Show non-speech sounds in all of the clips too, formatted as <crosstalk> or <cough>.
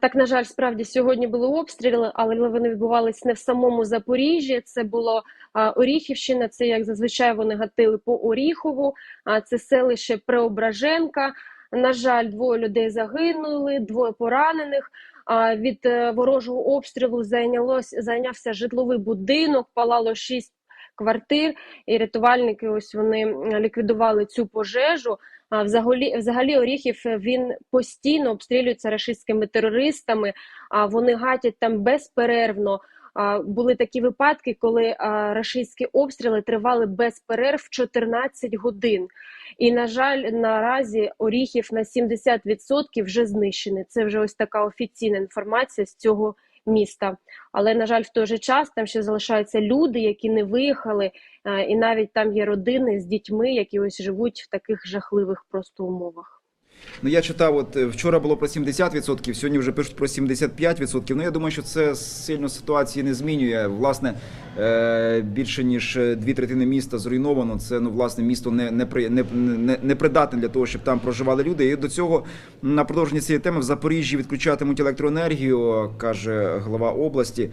Так, на жаль, справді сьогодні були обстріли, але вони відбувалися не в самому Запоріжжі. Це було Оріхівщина. Це як зазвичай вони гатили по Оріхову. Це селище Преображенка. На жаль, двоє людей загинули, двоє поранених. Від е, ворожого обстрілу зайнялось зайнявся житловий будинок, палало шість квартир, і рятувальники ось вони ліквідували цю пожежу. А взагалі, взагалі Оріхів е, він постійно обстрілюється рашистськими терористами. А вони гатять там безперервно. Були такі випадки, коли рашистські обстріли тривали без перерв 14 годин. І на жаль, наразі Оріхів на 70% вже знищений. Це вже ось така офіційна інформація з цього міста. Але на жаль, в той же час там ще залишаються люди, які не виїхали, е, і навіть там є родини з дітьми, які ось живуть в таких жахливих просто умовах. Ну я читав, от е, вчора було про 70%, сьогодні вже пишуть про 75%. Ну я думаю, що це сильно ситуації не змінює. Власне, е, більше ніж е, дві третини міста зруйновано. Це ну власне місто не, не, не, не, не придатне для того, щоб там проживали люди. І до цього на продовження цієї теми в Запоріжжі відключатимуть електроенергію, каже глава області.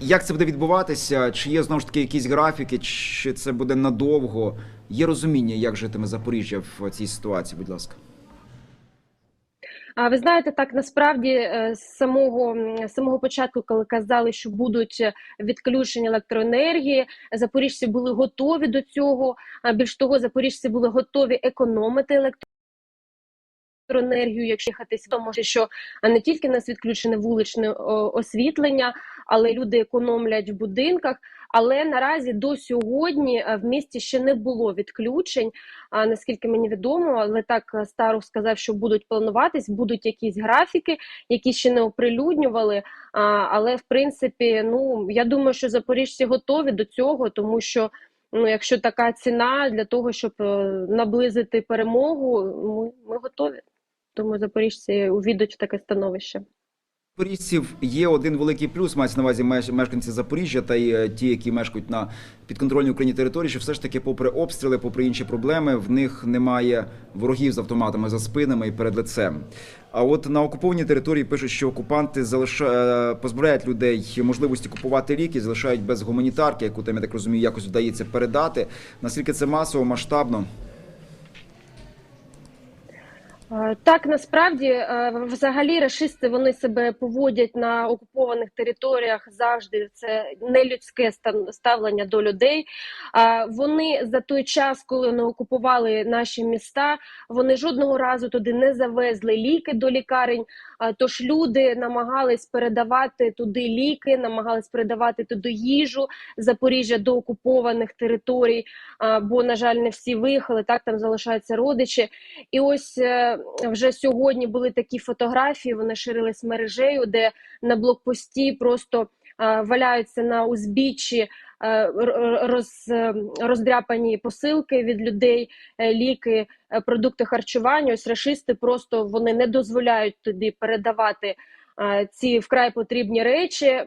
Як це буде відбуватися? Чи є знову ж таки якісь графіки, чи це буде надовго? Є розуміння, як житиме Запоріжжя в цій ситуації, будь ласка. А ви знаєте, так насправді е, з самого з самого початку, коли казали, що будуть відключення електроенергії, запоріжці були готові до цього. Більш того, запоріжці були готові економити електроенергію, якщо їхатися, тому що не тільки нас відключене вуличне освітлення, але люди економлять в будинках. Але наразі до сьогодні е, в місті ще не було відключень. А наскільки мені відомо, але так е, Старух сказав, що будуть плануватись, будуть якісь графіки, які ще не оприлюднювали. Але в принципі, ну я думаю, що запоріжці готові до цього, тому що ну, якщо така ціна для того, щоб е, наблизити перемогу, ми, ми готові. Тому запоріжці увійдуть в таке становище. Запоріжців є один великий плюс, мається на увазі меш- мешканці Запоріжжя та й е, ті, які мешкають на підконтрольній Україні території, що все ж таки, попри обстріли, попри інші проблеми, в них немає ворогів з автоматами за спинами і перед лицем. А от на окупованій території пишуть, що окупанти залиша... е, позбавляють людей можливості купувати ліки, залишають без гуманітарки, яку там я так розумію, якось вдається передати. Наскільки це масово, масштабно? Е, Так, насправді, е, взагалі, рашисти вони себе поводять на окупованих територіях завжди. Це нелюдське ставлення до людей. Е, Вони за той час, коли вони окупували наші міста, вони жодного разу туди не завезли ліки до лікарень. Тож люди намагались передавати туди ліки, намагались передавати туди їжу Запоріжжя до окупованих територій. Бо, на жаль, не всі виїхали. Так там залишаються родичі. І ось вже сьогодні були такі фотографії, вони ширились мережею, де на блокпості просто валяються на узбіччі роз, е, роздряпані посилки від людей, е, ліки, е, продукти харчування. Ось рашисти просто вони не дозволяють туди передавати. Ці вкрай потрібні речі,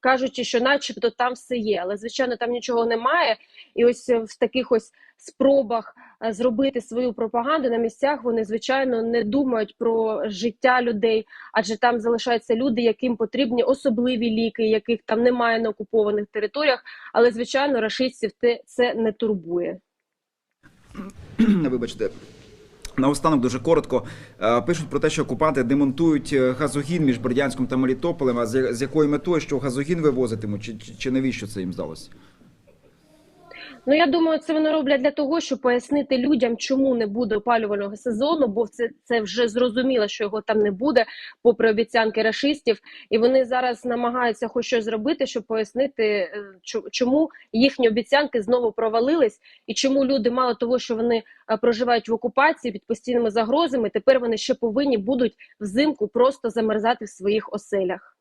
кажучи, що, начебто, там все є, але звичайно там нічого немає. І ось в таких ось спробах зробити свою пропаганду на місцях, вони звичайно не думають про життя людей, адже там залишаються люди, яким потрібні особливі ліки, яких там немає на окупованих територіях. Але звичайно, рашистів це не турбує. <clears throat> Вибачте. Наостанок дуже коротко Е, пишуть про те, що окупанти демонтують е, газогін між Бердянськом та Мелітополем. А з якою метою, що газогін вивозитимуть, чи, чи навіщо це їм здалося? Ну я думаю, це вони роблять для того, щоб пояснити людям, чому не буде опалювального сезону, бо це, це вже зрозуміло, що його там не буде, попри обіцянки рашистів. І вони зараз намагаються хоч щось зробити, щоб пояснити, е, чому їхні обіцянки знову провалились, і чому люди, мало того, що вони е, проживають в окупації під постійними загрозами, тепер вони ще повинні будуть взимку просто замерзати в своїх оселях.